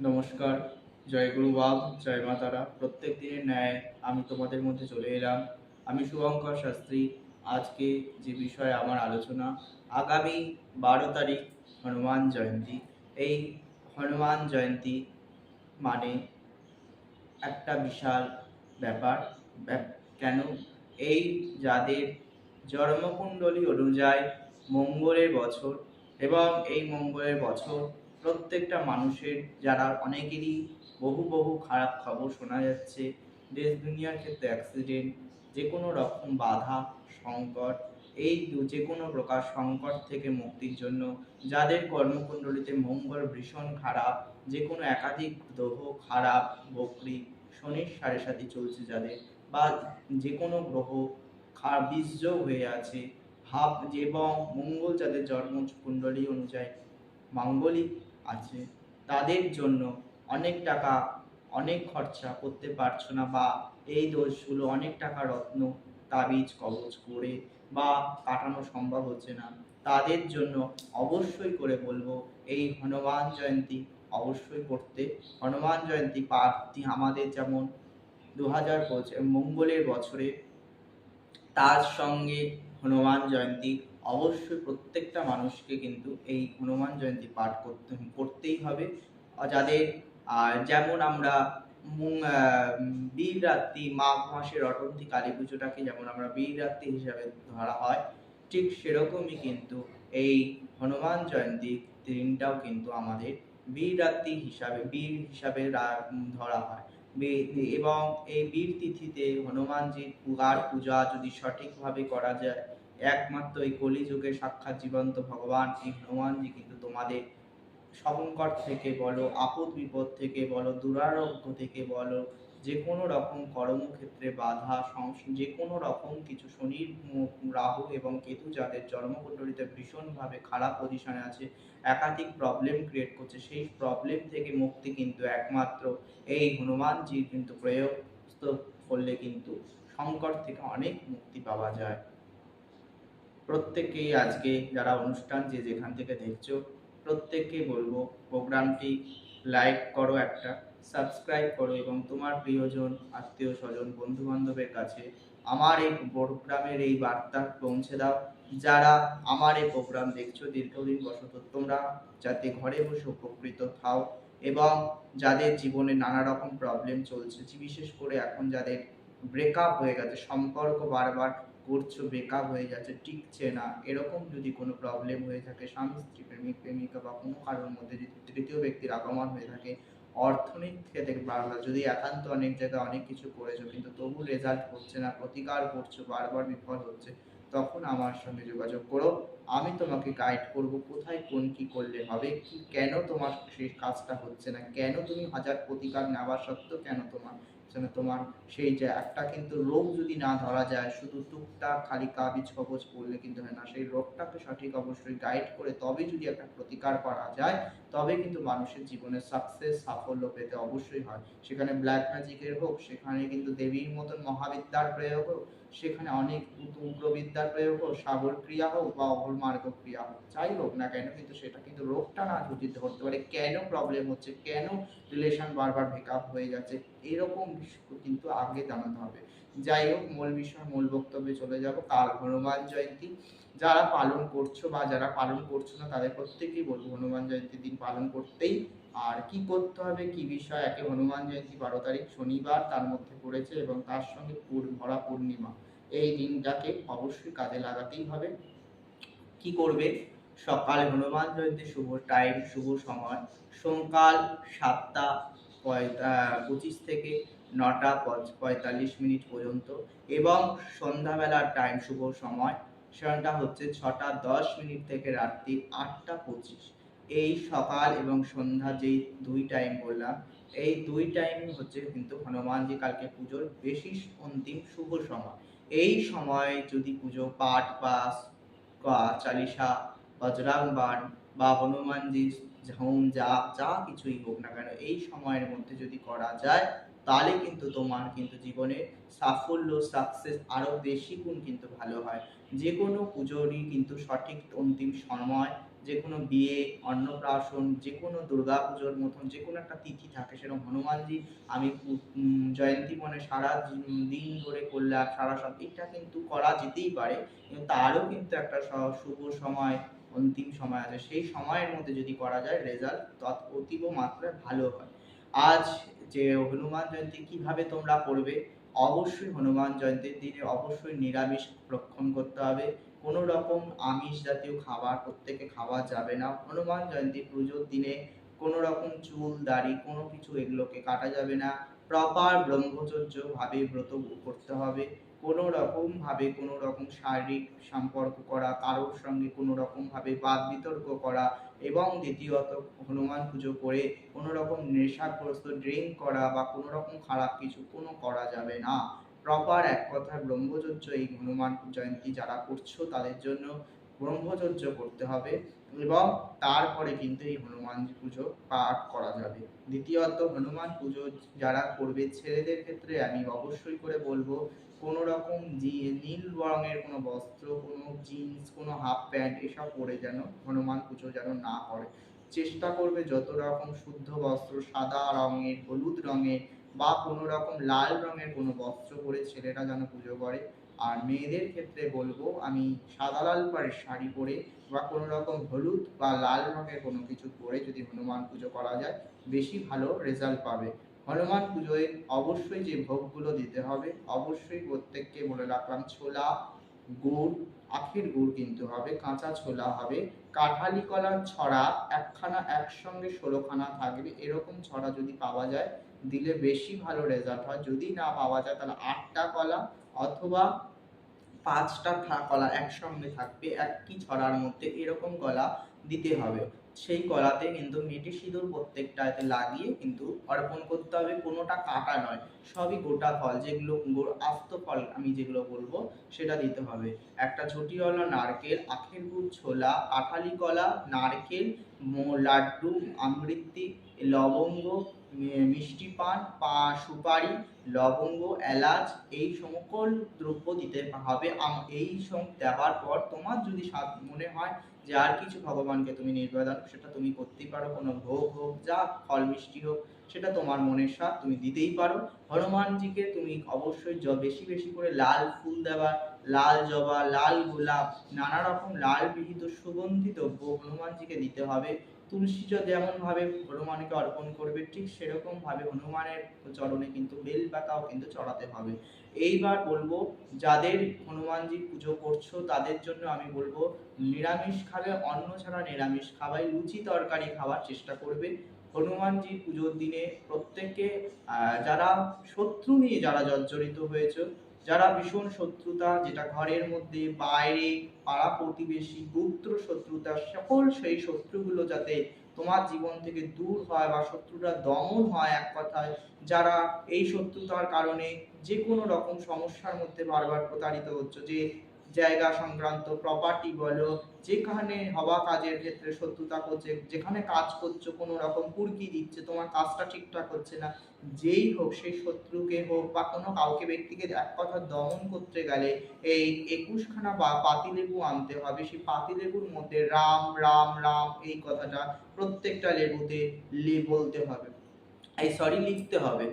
নমস্কার, জয় গুরু বাব জয় মা তারা। প্রত্যেক দিনের ন্যায় আমি তোমাদের মধ্যে চলে এলাম। আমি শুভঙ্কর শাস্ত্রী। আজকে যে বিষয়ে আমার আলোচনা, আগামী বারো তারিখ হনুমান জয়ন্তী। এই হনুমান জয়ন্তী মানে একটা বিশাল ব্যাপার। ব্যাপ- কেন? এই যাদের জন্মকুণ্ডলী অনুযায়ী মঙ্গলের বছর এবং এই মঙ্গলের বছর প্রত্যেকটা মানুষের, যারা অনেকেরই বহু বহু খারাপ খবর শোনা যাচ্ছে, দেশ দুনিয়ার ক্ষেত্রে অ্যাক্সিডেন্ট যে কোনো রকম বাধা, সংকট, এই যে কোনো প্রকার সংকট থেকে মুক্তির জন্য যাদের কর্মকুণ্ডলিতে মঙ্গল ভীষণ খারাপ যে কোনো একাধিক গ্রহ খারাপ, বকরি, শনির সাড়ে সাথে চলছে যাদের, বা যে কোনো গ্রহ বীর্য হয়ে আছে, ভাব, এবং মঙ্গল যাদের জন্ম কুণ্ডলী অনুযায়ী, মাঙ্গলিক আছে। তাদের জন্য অনেক টাকা, অনেক খরচা করতে পারছ না বা এই দোষগুলো, অনেক টাকা রত্ন, তাবিজ কবজ করে বা কাটানো সম্ভব হচ্ছে না। তাদের জন্য অবশ্যই করে বলব, এই হনুমান জয়ন্তী অবশ্যই করতে। হনুমান জয়ন্তী পার্টি আমাদের যেমন দু হাজার মঙ্গলের বছরে তার সঙ্গে হনুমান জয়ন্তী অবশ্যই প্রত্যেকটা মানুষকে কিন্তু এই হনুমান জয়ন্তী পাঠ করতে করতেই হবে। যাদের যেমন আমরা বীর রাত্রি মাঘ মাসের রটন্তী কালী পুজোটাকে যেমন আমরা বীর রাত্রি হিসাবে ধরা হয়, ঠিক সেরকমই কিন্তু এই হনুমান জয়ন্তী দিনটাও কিন্তু আমাদের বীর রাত্রি হিসাবে, বীর হিসাবে ধরা হয়। এবং এই বীর তিথিতে হনুমানজির পূজার পূজা যদি সঠিকভাবে করা যায় একমাত্র এই কলিযুগে সাক্ষাৎ জীবন্ত ভগবান এই হনুমানজি, কিন্তু তোমাদের সংকট থেকে বলো, আপদ বিপদ থেকে বলো, দুরারোগ্য থেকে বলো যে কোনো রকম কর্মক্ষেত্রে বাধা যে কোনো রকম কিছু শনির রাহু এবং কেতু যাদের জন্মকুণ্ডলিতে ভীষণভাবে খারাপ পজিশনে আছে, একাধিক প্রবলেম ক্রিয়েট করছে, সেই প্রবলেম থেকে মুক্তি কিন্তু একমাত্র এই হনুমানজির কিন্তু প্রয়োগ করলে কিন্তু সংকট থেকে অনেক মুক্তি পাওয়া যায়। প্রত্যেকেই আজকে যারা অনুষ্ঠান যে যেখান থেকে দেখছ, প্রত্যেককে বলব প্রোগ্রামটি লাইক করো একটা, সাবস্ক্রাইব করো এবং তোমার প্রিয়জন, আত্মীয় স্বজন বন্ধু বান্ধবের কাছে আমার এই প্রোগ্রামের এই বার্তা পৌঁছে দাও। যারা আমার এই প্রোগ্রাম দেখছ দীর্ঘদিন বসত, তোমরা যাতে ঘরে বসে উপকৃত থাও এবং যাদের জীবনে নানা রকম প্রবলেম চলছে, বিশেষ করে এখন যাদের ব্রেকআপ হয়ে গেছে, সম্পর্ক বারবার করছ ব্রেকআপ হয়ে যাচ্ছে, টিকছে না, এরকম যদি কোনো প্রবলেম হয়ে থাকে, স্বামী, স্ত্রী, প্রেমিক, প্রেমিকা বা কোনো কারোর মধ্যে যদি তৃতীয় ব্যক্তির আগমন হয়ে থাকে, অর্থনৈতিক ক্ষেত্রে বারবার যদি একান্ত অনেক জায়গায় অনেক কিছু করেছ, কিন্তু তবু রেজাল্ট হচ্ছে না, প্রতিকার করছ, বারবার বিফল হচ্ছে, তখন আমার সঙ্গে যোগাযোগ করো, আমি তোমাকে গাইড করব, কোথায় কোন কি করলে হবে, কি, কেন তোমার সেই কাজটা হচ্ছে না, কেন তুমি হাজার প্রতিকার নেওয়া সত্ত্বেও কেন তোমার যেন তোমার সেই যে একটা কিন্তু রোগ যদি না ধরা যায়, শুধু টুকটাক খালি কাবিজ কবজ পড়লে কিন্তু হয় না। সেই রোগটাকে সঠিক অবশ্যই গাইড করে তবে যদি একটা প্রতিকার করা যায়, তবে কিন্তু মানুষের জীবনে সাকসেস সাফল্য পেতে অবশ্যই হয়। সেখানে ব্ল্যাক ম্যাজিকের হোক, সেখানে কিন্তু দেবীর মতন মহাবিদ্যার প্রয়োগ হোক সেখানে অনেক উগ্রবিদ্যার প্রয়োগ হোক সাগর ক্রিয়া হোক বা অহলমার্গ ক্রিয়া হোক, যাই হোক না কেন কিন্তু সেটা কিন্তু রোগটা না যদি ধরতে পারে। কেন প্রবলেম হচ্ছে? কেন রিলেশন বারবার ব্রেকআপ হয়ে যাচ্ছে? এরকম কিন্তু আগে জানাতে হবে। যাই হোক, মূল বিষয়, মূল বক্তব্যে চলে যাব। কাল হনুমান জয়ন্তী। যারা পালন করছ বা যারা পালন করছ না, তাদের প্রত্যেকেই বলব, হনুমান জয়ন্তীর দিন পালন করতেই। আর কি করতে হবে, কি বিষয়? একে হনুমান জয়ন্তী বারো তারিখ শনিবার তার মধ্যে পড়েছে এবং তার সঙ্গে পুর- ভরা পূর্ণিমা। এই দিনটাকে অবশ্যই কাজে লাগাতেই হবে। কি করবে? সকাল হনুমান জয়ন্তী, শুভ টাইম শুভ সময়। সকাল সাতটা পঁচিশ থেকে নটা পঁয়তাল্লিশ মিনিট পর্যন্ত এবং সন্ধ্যাবেলার টাইম শুভ সময় সেটা হচ্ছে ছটা দশ মিনিট থেকে রাত্রি আটটা পঁচিশ। এই সকাল এবং সন্ধ্যা যেই দুই টাইম বললাম, এই দুই টাইম হচ্ছে কিন্তু হনুমানজি কালকে পুজোর বেশি অন্তিম শুভ সময়। এই সময় যদি পুজো পাঠ বা বজরাং বাণ বা হনুমানজি হোম যা যা কিছুই হোক না কেন, এই সময়ের মধ্যে যদি করা যায়, তাহলে কিন্তু তোমার কিন্তু জীবনে সাফল্য সাকসেস আরও বেশি গুণ কিন্তু ভালো হয়। যে কোনো পুজোরই কিন্তু সঠিক অন্তিম সময় যে কোনো বিয়ে, অন্নপ্রাশন যে কোনো দুর্গা পুজোর মতন যে কোনো একটা তিথি থাকে সেরকম হনুমানজি, আমি জয়ন্তী মনে সারা দিন ধরে করলে আর সারা এটা কিন্তু করা যেতেই পারে। কিন্তু তারও কিন্তু একটা শুভ সময়, অন্তিম সময় আছে। সেই সময়ের মধ্যে যদি করা যায় রেজাল্ট তৎ অতীব মাত্রায় ভালো হয়। আজ যে হনুমান জয়ন্তী কীভাবে তোমরা করবে? অবশ্যই হনুমান জয়ন্তীর দিনে অবশ্যই নিরামিষ রক্ষণ করতে হবে। কোনো রকম আমিষ জাতীয় খাবার প্রত্যেকে খাওয়া যাবে না। হনুমান জয়ন্তী পুজোর দিনে কোনো রকম চুল, দাড়ি, কোনো কিছু এগুলোকে কাটা যাবে না। প্রপার ব্রহ্মচর্য ভাবে ব্রত করতে হবে। কোনো রকম ভাবে কোনো রকম শারীরিক সম্পর্ক করা, কারোর সঙ্গে কোনো রকম ভাবে বাদ বিতর্ক করা এবং দ্বিতীয়ত হনুমান পুজো করে কোনো রকম নেশাগ্রস্ত ড্রিঙ্ক করা বা কোনো রকম খারাপ কিছু কোনো করা যাবে না। প্রপার এক কথায় ব্রহ্মচর্য এই হনুমান জয়ন্তী যারা করছ, তাদের জন্য ব্রহ্মচর্য করতে হবে এবং তারপরে কিন্তু এই হনুমান পুজো পাঠ করা যাবে। দ্বিতীয়ত, হনুমান পুজো যারা করবে ছেলেদের ক্ষেত্রে আমি অবশ্যই করে বলব, কোনো রকম নীল রঙের কোনো বস্ত্র, কোনো জিন্স, কোনো হাফ প্যান্ট এসব পরে যেন হনুমান পুজো যেন না করে। চেষ্টা করবে যত রকম শুদ্ধ বস্ত্র, সাদা রঙের, হলুদ রঙের বা কোনো রকম লাল রঙের কোনো বস্ত্র পরে ছেলেরা যেন পুজো করে। আর মেয়েদের ক্ষেত্রে বলব, আমি সাদা লাল পাড়ের শাড়ি পরে বা কোনো রকম হলুদ বা লাল রঙের কোনো কিছু পরে যদি হনুমান পুজো করা যায়, বেশি ভালো রেজাল্ট পাবে। হনুমান পুজোয় অবশ্যই যে ভোগগুলো দিতে হবে, অবশ্যই প্রত্যেককে বলে রাখলাম, ছোলা, গুড়, আখের গুড় কিন্তু হবে, কাঁচা ছোলা হবে। কাঁঠালি কলার ছড়া একখানা একসঙ্গে ষোলোখানা থাকবে, এরকম ছড়া যদি পাওয়া যায় দিলে বেশি ভালো রেজাল্ট হয়। যদি না পাওয়া যায়, তাহলে আটটা কলা অথবা পাঁচটা কলা একসঙ্গে থাকবে, একই ছড়ার মধ্যে এরকম কলা দিতে হবে। সেই কলাতে কিন্তু মেটি সিঁদুর প্রত্যেকটাতে লাগিয়ে কিন্তু অর্পণ করতে হবে, কোনোটা কাটা নয়। সবই গোটা ফল, যেগুলো আস্ত ফল আমি যেগুলো বলব, সেটা দিতে হবে। একটা ঝুটিওয়ালা নারকেল, আখের গুড়, ছোলা, কাঁঠালি কলা, নারকেল লাড্ডু আমৃত্তি লবঙ্গ মিষ্টি পান, পা, সুপারি, লবঙ্গ, এলাচ, এই সকল দ্রব্য দিতে হবে। এই সব দেওয়ার পর তোমার যদি স্বাদ মনে হয় যে আর কিছু ভগবানকে তুমি নিবেদন সেটা তুমি করতেই পারো। কোনো ভোগ হোক, যা ফল, মিষ্টি হোক, সেটা তোমার মনের স্বাদ তুমি দিতেই পারো। হনুমানজিকে তুমি অবশ্যই জ- বেশি বেশি করে লাল ফুল দেওয়া লাল জবা, লাল গোলাপ, নানা রকম লাল বিহিত সুগন্ধিত হনুমানজিকে দিতে হবে। তুলসী যেমন ভাবে হনুমানকে অর্পণ করবে ঠিক সেরকম ভাবে হনুমানের চরণে কিন্তু বেল পাতাও কিন্তু চড়াতে হবে। এইবার বলব যাদের হনুমানজি পুজো করছ তাদের জন্য আমি বলব নিরামিষ খাবে অন্ন ছাড়া নিরামিষ খাবাই লুচি তরকারি খাওয়ার চেষ্টা করবে। হনুমানজি পুজোর দিনে প্রত্যেককে আহ, যারা শত্রু নিয়ে যারা জর্জরিত হয়েছে যারা ভীষণ শত্রুতা, যেটা ঘরের মধ্যে, বাইরে, পাড়া প্রতিবেশী, গুপ্ত শত্রুতা, সকল সেই শত্রুগুলো যাতে তোমার জীবন থেকে দূর হয় বা শত্রুরা দমন হয় এক কথায়, যারা এই শত্রুতার কারণে যে কোনো রকম সমস্যার মধ্যে বারবার প্রতারিত হচ্ছে, যে জায়গা সংক্রান্ত প্রপার্টি বলো, যেখানে হওয়া কাজের ক্ষেত্রে শত্রুতা করছে, যেখানে কাজ করছ, কোনো রকম কুর্কি দিচ্ছে, তোমার কাজটা ঠিকঠাক হচ্ছে না, যেই হোক, সেই শত্রুকে হোক বা কোনো কাউকে ব্যক্তিকে এক কথা দমন করতে গেলে এই একুশখানা বা পাতিলেবু আনতে হবে, সেই পাতিলেবুর মধ্যে রাম রাম রাম এই কথাটা প্রত্যেকটা লেবুতে লে বলতে হবে। এই সরি লিখতে হবে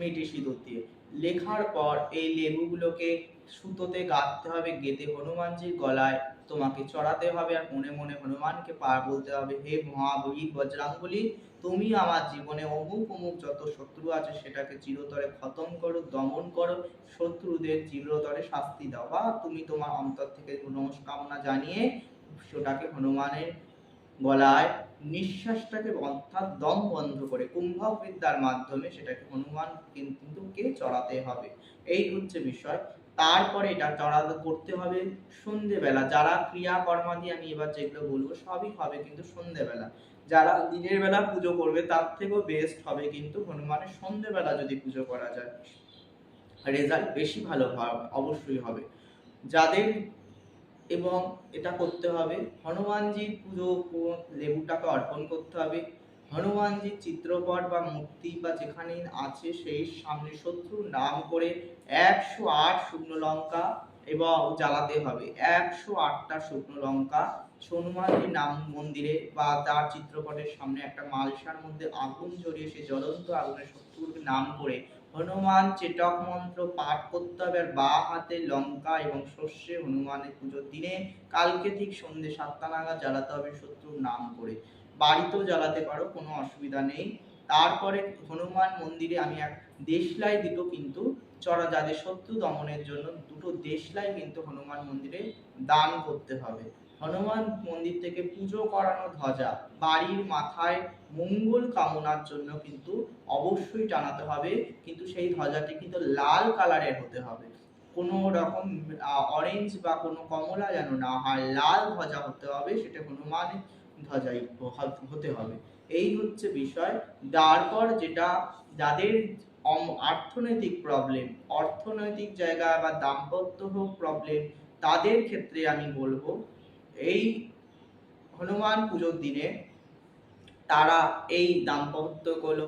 মিটি সিঁদুর দিয়ে। লেখার পর এই লেবুগুলোকে সুতোতে গাঁথতে হবে, গেঁথে হনুমানজির গলায় তোমাকে চড়াতে হবে আর মনে মনে হনুমানকে পার বলতে হবে, হে মহাবীর বজরাঙ্গলি, তুমি আমার জীবনে অমুক অমুক যত শত্রু আছে সেটাকে চিরতরে খতম করো, দমন করো, শত্রুদের চিরতরে শাস্তি দাও। বা তুমি তোমার অন্তর থেকে নমস্কামনা জানিয়ে সেটাকে হনুমানের গলায় নিঃশ্বাসটাকে অর্থাৎ দম বন্ধ করে কুম্ভক বিদ্যার মাধ্যমে সেটাকে হনুমান কিন্তু কে চড়াতে হবে। এই হচ্ছে বিষয়। তারপরে এটা চড়াতে করতে হবে সন্ধেবেলা। যারা ক্রিয়া কর্মাদি আমি এবার যেগুলো বলব সবই হবে কিন্তু সন্ধেবেলা। যারা দিনের বেলা পুজো করবে তার থেকেও বেস্ট হবে কিন্তু হনুমানের সন্ধেবেলা যদি পুজো করা যায়। রেজাল্ট বেশি ভালো অবশ্যই হবে। যাদের এবং এটা করতে হবে। হনুমানজির পুজো লেবুটাকে অর্পণ করতে হবে। হনুমানজির চিত্রপট বা মূর্তি বা যেখানে আছে সেই সামনে শত্রুর নাম করে একশো আট শুকনো লঙ্কা এবং জ্বালাতে হবে। একশো আটটা শুকনো লঙ্কা। হনুমানজির নাম মন্দিরে বা তার চিত্রপটের সামনে একটা মালসার মধ্যে আগুন জ্বলিয়ে সে জ্বলন্ত আগুনের শত্রুর নাম করে হনুমান চেটক মন্ত্র পাঠ করতে হবে আর বা হাতে লঙ্কা এবং শস্যে হনুমানের পুজোর দিনে কালকে ঠিক সন্ধ্যে সাতটা নাগাদ জ্বালাতে হবে শত্রুর নাম করে। বাড়িতেও জ্বালাতে পারো, কোনো অসুবিধা নেই। তারপরে হনুমান মন্দিরে আমি এক দেশলাই দুটো কিন্তু চড়া যাদের শত্রু দমনের জন্য দুটো দেশলাই কিন্তু হনুমান মন্দিরে দান করতে হবে। হনুমান মন্দির থেকে পুজো করানো ধ্বজা। বাড়ির মাথায় মঙ্গল কামনার জন্য কিন্তু অবশ্যই টানাতে হবে, কিন্তু সেই ধ্বজাটি কিন্তু লাল কালারের হতে হবে। কোনো রকম অরেঞ্জ বা কোনো কমলা যেন না হয়, লাল ধ্বজা হতে হবে, সেটা হনুমানের ধ্বজাই হতে হবে। এই হচ্ছে বিষয়। তারপর যেটা, যাদের অর্থনৈতিক প্রবলেম অর্থনৈতিক জায়গা বা দাম্পত্য হোক প্রবলেম তাদের ক্ষেত্রে আমি বলব এই হনুমান পুজোর দিনে তারা এই দাম্পত্য দাম্পত্যগুলো